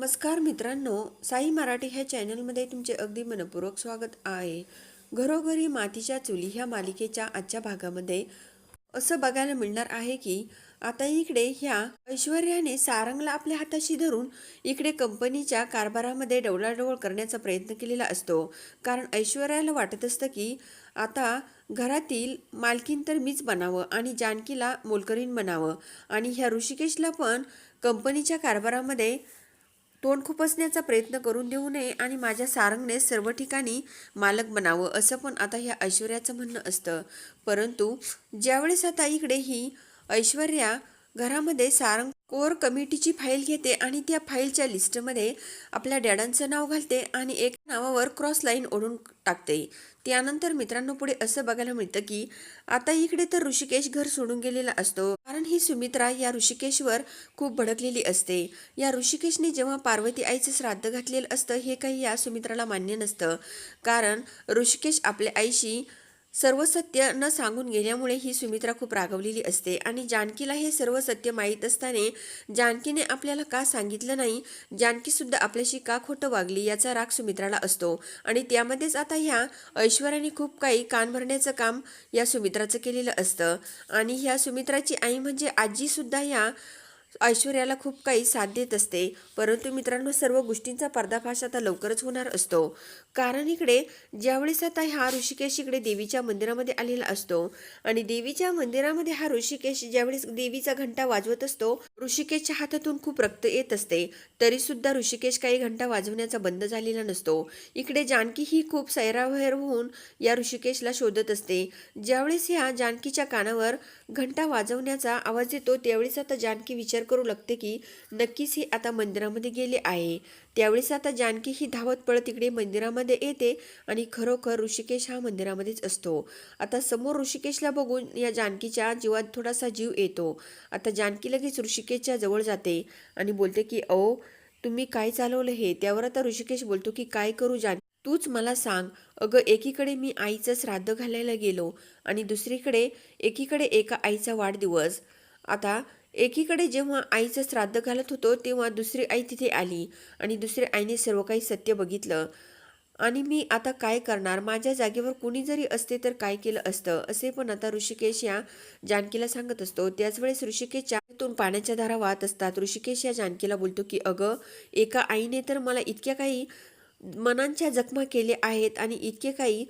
नमस्कार मित्रांनो साई मराठी ह्या चॅनलमध्ये तुमचे अगदी मनपूर्वक स्वागत आहे. घरोघरी मातीच्या चुली ह्या मालिकेच्या आजच्या भागामध्ये असं बघायला मिळणार आहे की आता इकडे ह्या ऐश्वर्याने सारंगला आपल्या हाताशी धरून इकडे कंपनीच्या कारभारामध्ये डवळाडवळ करण्याचा प्रयत्न केलेला असतो. कारण ऐश्वर्याला वाटत असतं की आता घरातील मालकीन तर मीच बनावं आणि जानकीला मोलकरीण बनावं. आणि ह्या ऋषिकेशला पण कंपनीच्या कारभारामध्ये तोंड खुपसण्याचा प्रयत्न करून देऊ नये आणि माझ्या सारंगने सर्व ठिकाणी मालक बनावं असं पण आता ह्या ऐश्वर्याचं म्हणणं असतं. परंतु ज्यावेळेस आता इकडे ही ऐश्वर्या घरामध्ये सारंग कोर कमिटीची फाईल घेते आणि त्या फाईलच्या लिस्टमध्ये आपल्या डॅडांचं नाव घालते आणि एक नावावर क्रॉस लाईन ओढून टाकते. त्यानंतर मित्रांनो पुढे असं बघायला मिळतं की आता इकडे तर ऋषिकेश घर सोडून गेलेला असतो. कारण ही सुमित्रा या ऋषिकेशवर खूप भडकलेली असते. या ऋषिकेशने जेव्हा पार्वती आईचं श्राद्ध घातलेलं असतं हे काही या सुमित्राला मान्य नसतं. कारण ऋषिकेश आपल्या आईशी सर्व सत्य न सांगून गेल्यामुळे ही सुमित्रा खूप रागवलेली असते. आणि जानकीला हे सर्व सत्य माहीत असताना जानकीने आपल्याला का सांगितलं नाही? जानकी सुद्धा आपल्याशी का खोटं वागली याचा राग सुमित्राला असतो. आणि त्यामध्येच आता ह्या ऐश्वर्याने खूप काही कान भरण्याचं काम या सुमित्राचं केलेलं असतं. आणि ह्या सुमित्राची आई म्हणजे आजीसुद्धा ह्या ऐश्वर्याला खूप काही साथ देत असते. परंतु मित्रांनो सर्व गोष्टींचा पर्दाफाश आता लवकरच होणार असतो. कारण इकडे ज्यावेळेस आता हा ऋषिकेश इकडे देवीच्या मंदिरामध्ये आलेला असतो आणि देवीच्या मंदिरामध्ये हा ऋषिकेश ज्यावेळेस देवीचा घंटा वाजवत असतो ऋषिकेशच्या हातातून खूप रक्त येत असते. तरी सुद्धा ऋषिकेश काही घंटा वाजवण्याचा बंद झालेला नसतो. इकडे जानकी ही खूप सैरावैर होऊन या ऋषिकेशला शोधत असते. ज्यावेळेस ह्या जानकीच्या कानावर घंटा वाजवण्याचा आवाज येतो त्यावेळेस आता जानकी विचार करू लागते की नक्कीच ही आता मंदिरामध्ये गेले आहे. त्यावेळेस आता जानकी ही धावत पळत इकडे मंदिरामध्ये येते आणि खरोखर ऋषिकेश हा मंदिरामध्येच असतो. आता समोर ऋषिकेशला बघून या जानकीच्या जीवात थोडासा जीव येतो. आता जानकी लगेच ऋषिकेशच्या जवळ जाते आणि बोलते की अहो तुम्ही काय चालवलं हे? त्यावर आता ऋषिकेश बोलतो की काय करू जान तूच मला सांग. अगं एकीकडे मी आईचं श्राद्ध घालायला गेलो आणि दुसरीकडे एकीकडे एका आईचा वाढदिवस. आता एकीकडे जेव्हा आईचं श्राद्ध घालत होतो तेव्हा दुसरी आई तिथे आली आणि दुसऱ्या आईने सर्व काही सत्य बघितलं. आणि मी आता काय करणार? माझ्या जागेवर कुणी जरी असते तर काय केलं असतं? असे पण आता ऋषिकेश या जानकीला सांगत असतो. त्याच वेळेस ऋषिकेशच्या पाण्याच्या धारा वाहत असतात. ऋषिकेश या जानकीला बोलतो की अगं एका आईने तर मला इतक्या काही मनांच्या जखमा केल्या आहेत आणि इतके काही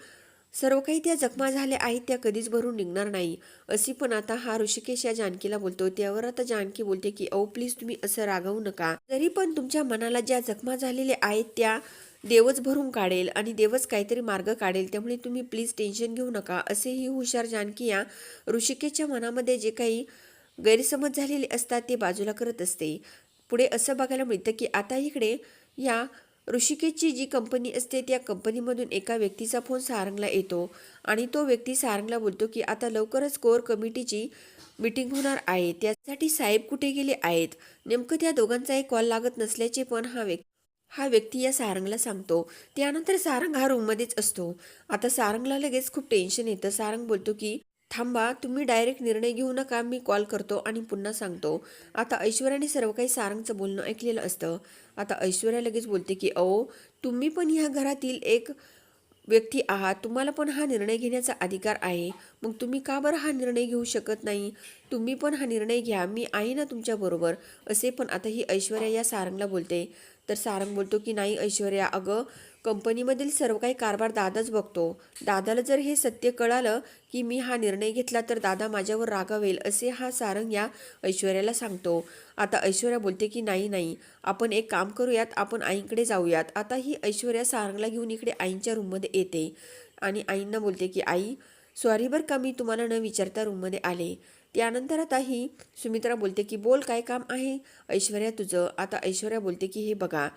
सर्व काही त्या जखमा झाल्या आहेत त्या कधीच भरून निघणार नाही. अशी पण आता हा ऋषिकेश या जानकीला बोलतो. त्यावर आता जानकी बोलते की अहो प्लीज तुम्ही असं रागवू नका. तरी पण तुमच्या मनाला ज्या जखमा झालेल्या आहेत त्या देवच भरून काढेल आणि देवच काहीतरी मार्ग काढेल. त्यामुळे तुम्ही प्लीज टेन्शन घेऊ नका. असे ही हुशार जानकी या ऋषिकेशच्या मनामध्ये जे काही गैरसमज झालेले असतात ते बाजूला करत असते. पुढे असं बघायला मिळतं की आता इकडे या ऋषिकेशची जी कंपनी असते त्या कंपनीमधून एका व्यक्तीचा फोन सारंगला येतो आणि तो व्यक्ती सारंगला बोलतो की आता लवकरच कोर कमिटीची मीटिंग होणार आहे. त्यासाठी साहेब कुठे गेले आहेत? नेमकं त्या दोघांचा एक कॉल लागत नसल्याचे पण हा व्यक्ती हा व्यक्ती या सारंगला सांगतो. त्यानंतर सारंग हा रूममध्येच असतो. आता सारंगला लगेच खूप टेन्शन येतं. सारंग बोलतो की थांबा तुम्ही डायरेक्ट निर्णय घेऊ नका मी कॉल करतो आणि पुन्हा सांगतो. आता ऐश्वर्याने सर्व काही सारंगचं बोलणं ऐकलेलं असतं. आता ऐश्वर्या लगेच बोलते की अहो तुम्ही पण ह्या घरातील एक व्यक्ती आहात. तुम्हाला पण हा निर्णय घेण्याचा अधिकार आहे. मग तुम्ही का बरं हा निर्णय घेऊ शकत नाही? तुम्ही पण हा निर्णय घ्या. मी आहे ना तुमच्याबरोबर असे पण आता ही ऐश्वर्या या सारंगला बोलते. तर सारंग बोलतो की नाही ऐश्वर्या अगं कंपनीमधील सर्व काही कारभार दादाच बघतो. दादाला जर हे सत्य कळालं की मी हा निर्णय घेतला तर दादा माझ्यावर रागावेल असे हा सारंग या ऐश्वर्याला सांगतो. आता ऐश्वर्या बोलते की नाही नाही आपण एक काम करूयात आपण आईंकडे जाऊयात. आता ही ऐश्वर्या सारंगला घेऊन इकडे आईंच्या रूममध्ये येते आणि आईंना बोलते की आई सॉरी बरं का मी तुम्हाला न विचारता रूममध्ये आले. त्यानंतर आता ही सुमित्रा बोलते की बोल काय काम आहे? ऐश्वर्या तुझं. आता ऐश्वर्या बोलते की हे बघा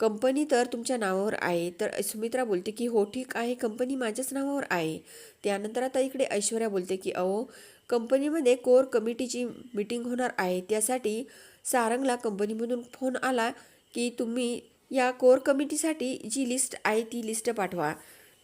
कंपनी तर तुमच्या नावावर आहे. तर सुमित्रा बोलते की हो ठीक आहे कंपनी माझ्याच नावावर आहे. त्यानंतर आता इकडे ऐश्वर्या बोलते की अहो कंपनीमध्ये कोर कमिटीची मीटिंग होणार आहे. त्यासाठी सारंगला कंपनीमधून फोन आला की तुम्ही या कोर कमिटीसाठी जी लिस्ट आहे ती लिस्ट पाठवा.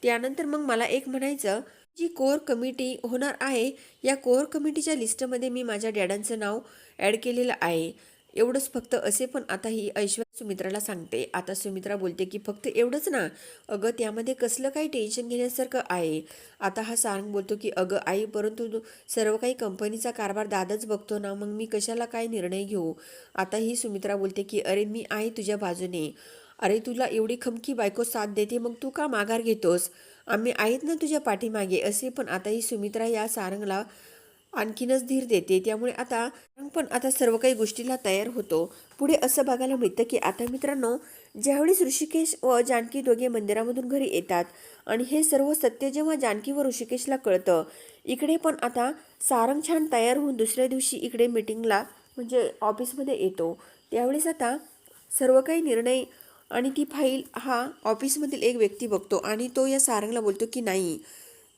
त्यानंतर मग मला एक म्हणायचं जी कोर कमिटी होणार आहे या कोर कमिटीच्या लिस्टमध्ये मी माझ्या डॅडांचं नाव ॲड केलेलं आहे. एवढंच फक्त असे पण आता ही ऐश्वर्या सुमित्राला सांगते. आता सुमित्रा बोलते की फक्त एवढंच ना? अगं त्यामध्ये कसलं काही टेन्शन घेण्यासारखं आहे? आता हा सारंग बोलतो की अगं आई परंतु सर्व काही कंपनीचा कारभार दादाच बघतो ना मग मी कशाला काय निर्णय घेऊ? आता ही सुमित्रा बोलते की अरे मी आहे तुझ्या बाजूने. अरे तुला एवढी खमकी बायको साथ देते मग तू का माघार घेतोस? आम्ही आहेत ना तुझ्या पाठीमागे असे पण आता ही सुमित्रा या सारंगला आणखीनच धीर देते. त्यामुळे आता सारंग पण आता सर्व काही गोष्टीला तयार होतो. पुढे असं बघायला मिळतं की आता मित्रांनो ज्यावेळेस ऋषिकेश व जानकी दोघे मंदिरामधून घरी येतात आणि हे सर्व सत्य जेव्हा जानकी व ऋषिकेशला कळतं इकडे पण आता सारंग छान तयार होऊन दुसऱ्या दिवशी इकडे मिटिंगला म्हणजे ऑफिसमध्ये येतो. त्यावेळेस आता सर्व काही निर्णय आणि ती फाईल हा ऑफिसमधील एक व्यक्ती बघतो आणि तो या सारंगला बोलतो की नाही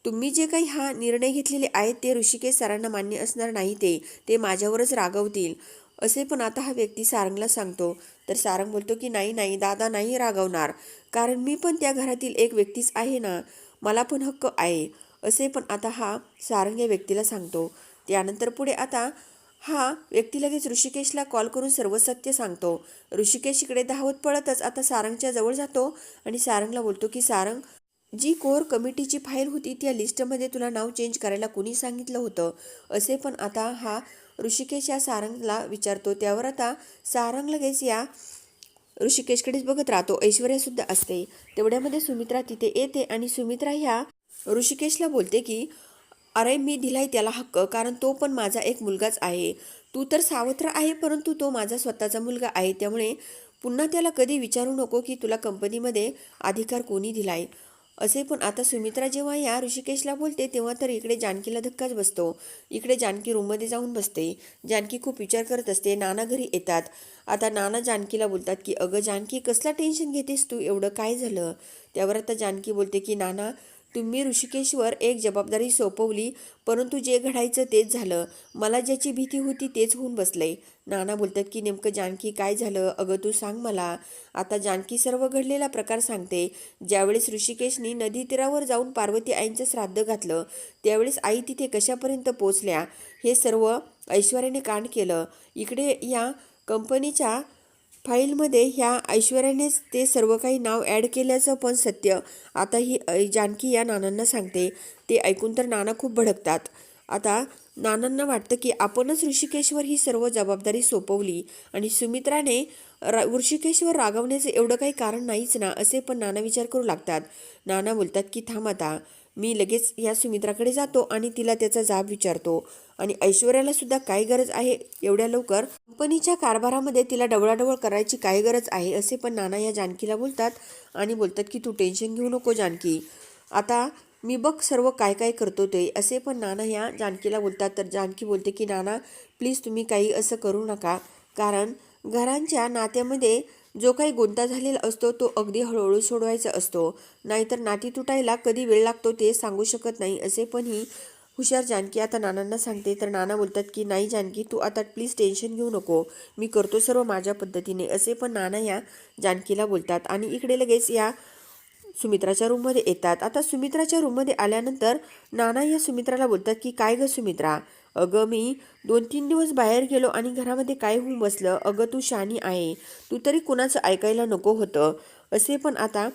तुम्ही जे काही हा निर्णय घेतलेले आहेत ते ऋषिकेश सरांना मान्य असणार नाही ते. ते माझ्यावरच रागवतील. असे पण आता हा व्यक्ती सारंगला सांगतो. तर सारंग बोलतो की नाही नाही दादा नाही रागवणार. कारण मी पण त्या घरातील एक व्यक्तीच आहे ना. मला पण हक्क आहे. असे पण आता हा सारंग या व्यक्तीला सांगतो. त्यानंतर पुढे आता हा व्यक्ती लगेच ऋषिकेशला कॉल करून सर्व सत्य सांगतो. ऋषिकेश इकडे धावत पळतच आता सारंगच्या जवळ जातो आणि सारंगला बोलतो की सारंग जी कोर कमिटीची फाईल होती त्या लिस्टमध्ये तुला नाव चेंज करायला कुणी सांगितलं होतं असे पण आता हा ऋषिकेश या सारंगला विचारतो. त्यावर आता सारंग लगेच या ऋषिकेशकडेच बघत राहतो. ऐश्वर्यासुद्धा असते. तेवढ्यामध्ये सुमित्रा तिथे येते आणि सुमित्रा ह्या ऋषिकेशला बोलते की अरे मी दिलाय त्याला हक्क कारण तो पण माझा एक मुलगाच आहे. तू तर सावत्र आहे परंतु तो माझा स्वतःचा मुलगा आहे. त्यामुळे पुन्हा त्याला कधी विचारू नको की तुला कंपनीमध्ये अधिकार कोणी दिलाय. असे पण आता सुमित्रा जेव्हा या ऋषिकेशला बोलते तेव्हा तर इकडे जानकीला धक्काच बसतो. इकडे जानकी रूममध्ये जाऊन बसते. जानकी खूप विचार करत असते. नाना घरी येतात. आता नाना जानकीला बोलतात की अगं जानकी कसला टेन्शन घेतेस तू? एवढं काय झालं? त्यावर आता जानकी बोलते की नाना तुम्ही ऋषिकेशवर एक जबाबदारी सोपवली परंतु जे घडायचं तेच झालं. मला ज्याची भीती होती तेच होऊन बसलंय. नाना बोलतात की नेमकं जानकी काय झालं? अगं तू सांग मला. आता जानकी सर्व घडलेला प्रकार सांगते. ज्यावेळेस ऋषिकेशनी नदी तीरावर जाऊन पार्वती आईंचं श्राद्ध घातलं त्यावेळेस आई तिथे कशापर्यंत पोचल्या हे सर्व ऐश्वर्याने कांड केलं. इकडे या कंपनीच्या फाईलमध्ये ह्या ऐश्वर्यानेच ते सर्व काही नाव ॲड केल्याचं पण सत्य. आता ही जानकी या नानांना सांगते. ते ऐकून तर नाना खूप भडकतात. आता नानांना वाटतं की आपणच ऋषिकेशवर ही सर्व जबाबदारी सोपवली आणि सुमित्राने रा ऋषिकेशवर रागवण्याचं एवढं काही कारण नाहीच ना असे पण नाना विचार करू लागतात. नाना बोलतात की थांब आता. मी लगेच या सुमित्राकडे जातो आणि तिला त्याचा जाब विचारतो. आणि ऐश्वर्याला सुद्धा काय गरज आहे एवढ्या लवकर? कंपनीच्या कारभारामध्ये तिला डवळाडवळ करायची काय गरज आहे असे पण नाना या जानकीला बोलतात आणि बोलतात की तू टेन्शन घेऊ नको जानकी. आता मी बघ सर्व काय काय करतो ते. असे पण नाना या जानकीला बोलतात. तर जानकी बोलते की नाना प्लीज तुम्ही काही असं करू नका. कारण घरांच्या नात्यामध्ये जो काही गुंता झालेला असतो तो अगदी हळूहळू सोडवायचा असतो. नाहीतर नाती तुटायला कधी वेळ लागतो ते सांगू शकत नाही असे पण ही हुशार जानकी आता नानांना सांगते. तर नाना बोलतात की नाही जानकी तू आता प्लीज टेन्शन घेऊ नको. मी करतो सर्व माझ्या पद्धतीने असे पण नाना या जानकीला बोलतात. आणि इकडे लगेच या सुमित्राच्या रूममध्ये येतात. आता सुमित्राच्या रूममध्ये आल्यानंतर नाना या सुमित्राला बोलतात की काय गं सुमित्रा? अगं मी दोन तीन दिवस बाहेर गेलो आणि घरामध्ये काय होऊन बसलं? अगं तू शानी आहे. तू तरी कुणाचं ऐकायला नको होतं. असे पण आता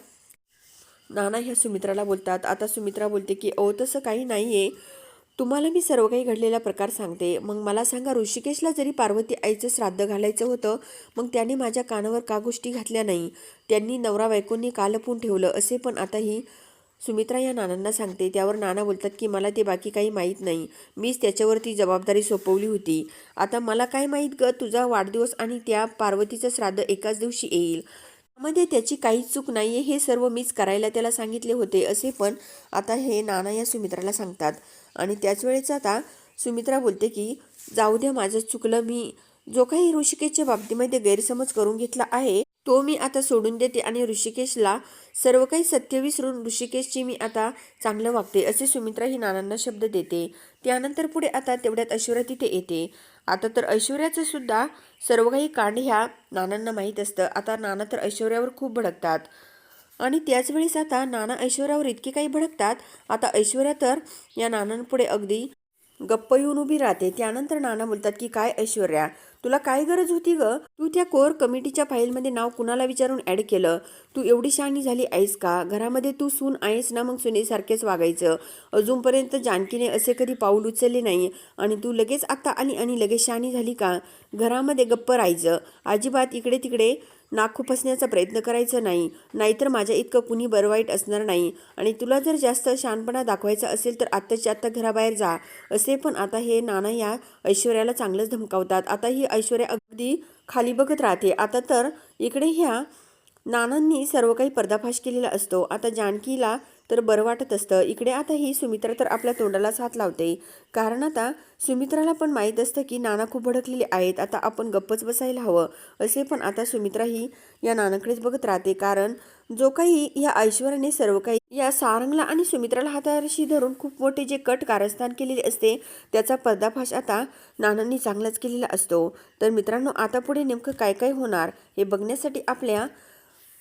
नाना ह्या सुमित्राला बोलतात. आता सुमित्रा बोलते की अहो तसं काही नाही आहे तुम्हाला मी सर्व काही घडलेला प्रकार सांगते. मग मला सांगा ऋषिकेशला जरी पार्वती आईचं श्राद्ध घालायचं होतं मग त्याने माझ्या कानावर का गोष्टी घातल्या नाही? त्यांनी नवरा बायकोंनी कालपून ठेवलं. असे पण आता ही सुमित्रा या नानांना सांगते त्यावर नाना बोलतात की मला ते बाकी काही माहीत नाही. मीच त्याच्यावरती जबाबदारी सोपवली होती. आता मला काय माहीत ग? तुझा वाढदिवस आणि त्या पार्वतीचं श्राद्ध एकाच दिवशी येईल. त्यामध्ये त्याची काहीच चूक नाही आहे हे सर्व मीच करायला त्याला सांगितले होते असे पण आता हे नाना या सुमित्राला सांगतात. आणि त्याच वेळेस आता सुमित्रा बोलते की जाऊ द्या माझं चुकलं. मी जो काही ऋषिकेशच्या बाबतीमध्ये गैरसमज करून घेतला आहे तो मी आता सोडून देते आणि ऋषिकेशला सर्व काही सत्य विसरून ऋषिकेशची मी आता चांगलं वागते असे सुमित्रा ही नानांना शब्द देते. त्यानंतर पुढे आता तेवढ्यात ऐश्वर्या तिथे येते. आता तर ऐश्वर्याचं सुद्धा सर्व काही कांड ह्या नानांना माहीत असतं. आता नाना तर ऐश्वर्यावर खूप भडकतात. आणि त्याच वेळेस आता नाना ऐश्वर्यावर इतके काही भडकतात. आता ऐश्वर्या तर या नानांपुढे अगदी गप्प येऊन उभी राहते. त्यानंतर नाना बोलतात की काय ऐश्वर्या तुला काय गरज होती ग? तू त्या कोर कमिटीच्या फाईलमध्ये नाव कुणाला विचारून ॲड केलं? तू एवढी शहाणी झाली आहेस का? घरामध्ये तू सून आहेस ना मग सुनेसारखेच वागायचं? अजूनपर्यंत जानकीने असे कधी पाऊल उचलले नाही. आणि तू लगेच आता आली आणि लगेच शहाणी झाली का? घरामध्ये गप्प राहायचं. अजिबात इकडे तिकडे नाक खुपसण्याचा प्रयत्न करायचा नाही. नाहीतर माझ्या इतकं कुणी बरं वाईट असणार नाही. आणि तुला जर जास्त शहाणपणा दाखवायचा असेल तर आत्ताच्या आत्ता घराबाहेर जा. असे पण आता हे नाना या ऐश्वर्याला चांगलंच धमकावतात. आता ही ऐश्वर्या अगदी खाली बघत राहते. आता तर इकडे ह्या नानांनी सर्व काही पर्दाफाश केलेला असतो. आता जानकीला तर बरं वाटत असतं. इकडे आता ही सुमित्रा तर आपल्या तोंडालाच हात लावते. कारण आता सुमित्राला पण माहीत असतं की नाना खूप भडकलेले आहेत. आता आपण गप्पच बसायला हवं. असे पण आता सुमित्रा ही या नानाकडेच बघत राहते. कारण जो काही या ऐश्वर्याने सर्व काही या सारंगला आणि सुमित्राला हाताशी धरून खूप मोठे जे कट कारस्थान केलेले असते त्याचा पर्दाफाश आता नानांनी चांगलाच केलेला असतो. तर मित्रांनो आता पुढे नेमकं काय काय होणार हे बघण्यासाठी आपल्या